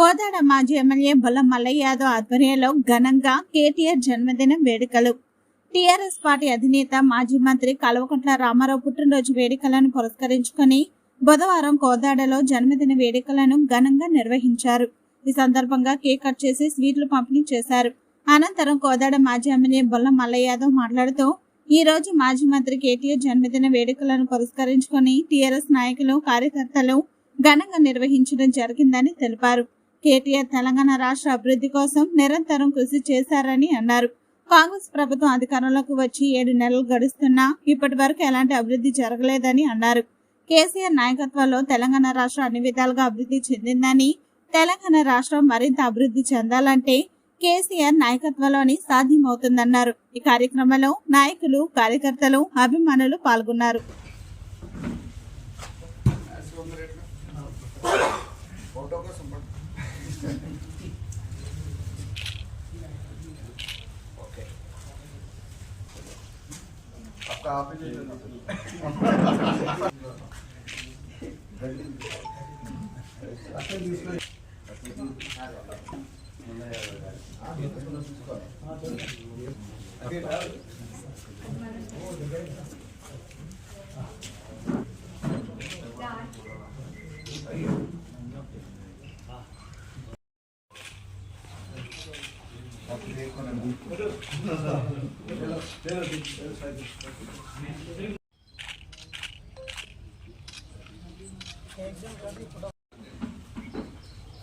కోదాడ మాజీ ఎమ్మెల్యే బొల్ల మల్లయ్య యాదవ్ ఆధ్వర్యంలో ఘనంగా కేటీఆర్ జన్మదిన వేడుకలు. టీఆర్ఎస్ పార్టీ అధినేత మాజీ మంత్రి కల్వకుంట్ల రామారావు పుట్టినరోజు వేడుకలను పురస్కరించుకొని బుధవారం కోదాడలో జన్మదిన వేడుకలను ఘనంగా నిర్వహించారు. ఈ సందర్భంగా కేక్ కట్ చేసి స్వీట్లు పంపిణీ చేశారు. అనంతరం కోదాడ మాజీ ఎమ్మెల్యే బొల్ల మల్లయ్య యాదవ్ మాట్లాడుతూ ఈ రోజు మాజీ మంత్రి కేటీఆర్ జన్మదిన వేడుకలను పురస్కరించుకొని టీఆర్ఎస్ నాయకులు కార్యకర్తలు ఘనంగా నిర్వహించడం జరిగిందని తెలిపారు. కేటీఆర్ తెలంగాణ రాష్ట్ర అభివృద్ధి కోసం నిరంతరం కృషి చేశారని అన్నారు. కాంగ్రెస్ ప్రభుత్వం అధికారంలోకి వచ్చి ఏడు నెలలు గడుస్తున్నా ఇప్పటి వరకు ఎలాంటి అభివృద్ధి జరగలేదని అన్నారు. కేసీఆర్ నాయకత్వంలో తెలంగాణ రాష్ట్రం అన్ని విధాలుగా అభివృద్ధి చెందిందని తెలంగాణ రాష్ట్రం మరింత అభివృద్ధి చెందాలంటే కేసీఆర్ నాయకత్వంలోని సాధ్యమవుతుందన్నారు. ఈ కార్యక్రమంలో నాయకులు కార్యకర్తలు అభిమానులు పాల్గొన్నారు. फ़ोटो का संपर्क ओके। आपका आप ही ले लेना।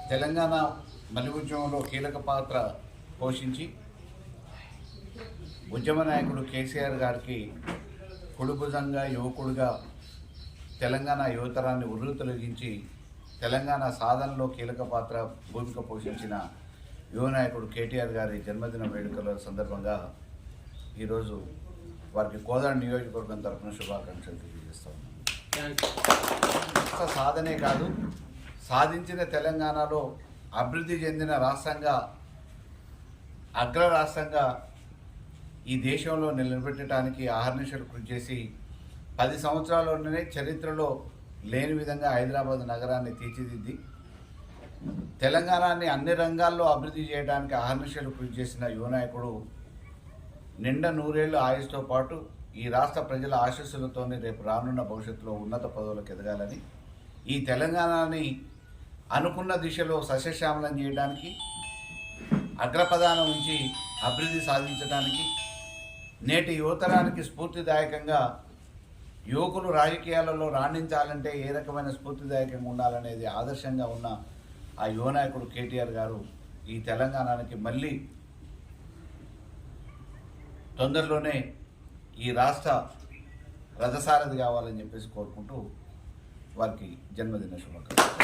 తెలంగాణ మలి ఉద్యమంలో కీలక పాత్ర పోషించి ఉద్యమ నాయకుడు కేసీఆర్ గారికి కుడుభుజంగా యువకుడుగా తెలంగాణ యువతరాన్ని ఉర్రు తొలగించి తెలంగాణ సాధనలో కీలక పాత్ర భూమిక పోషించిన యువ నాయకుడు కేటీఆర్ గారి జన్మదిన వేడుకల సందర్భంగా ఈరోజు వారికి కోదాడ నియోజకవర్గం తరఫున శుభాకాంక్షలు తెలియజేస్తా ఉన్నాను. సాధనే కాదు సాధించిన తెలంగాణలో అభివృద్ధి చెందిన రాష్ట్రంగా అగ్ర రాష్ట్రంగా ఈ దేశంలో నిలబెట్టడానికి ఆహర్నిశలు కృషి చేసి పది సంవత్సరాల్లోనే చరిత్రలో లేని విధంగా హైదరాబాద్ నగరాన్ని తీర్చిదిద్ది తెలంగాణని అన్ని రంగాల్లో అభివృద్ధి చేయడానికి అహర్నిశలు కృషి చేసిన యువనాయకుడు నిండా నూరేళ్ళు ఆయుష్తో పాటు ఈ రాష్ట్ర ప్రజల ఆశీస్సులతోనే రేపు రానున్న భవిష్యత్తులో ఉన్నత పదవులకు ఎదగాలని ఈ తెలంగాణని అనుకున్న దిశలో సస్యశ్యామలం చేయడానికి అగ్రపదానం ఉంచి అభివృద్ధి సాధించడానికి నేటి యువతరానికి స్ఫూర్తిదాయకంగా యువకులు రాజకీయాలలో రాణించాలంటే ఏ రకమైన స్ఫూర్తిదాయకంగా ఉండాలనేది ఆదర్శంగా ఉన్న ఆ యువ నాయకుడు కేటీఆర్ గారు ఈ తెలంగాణకి మళ్ళీ తొందరలోనే ఈ రాష్ట్ర రథసారథి కావాలని చెప్పేసి కోరుకుంటూ వారికి జన్మదిన శుభాకాంక్షలు.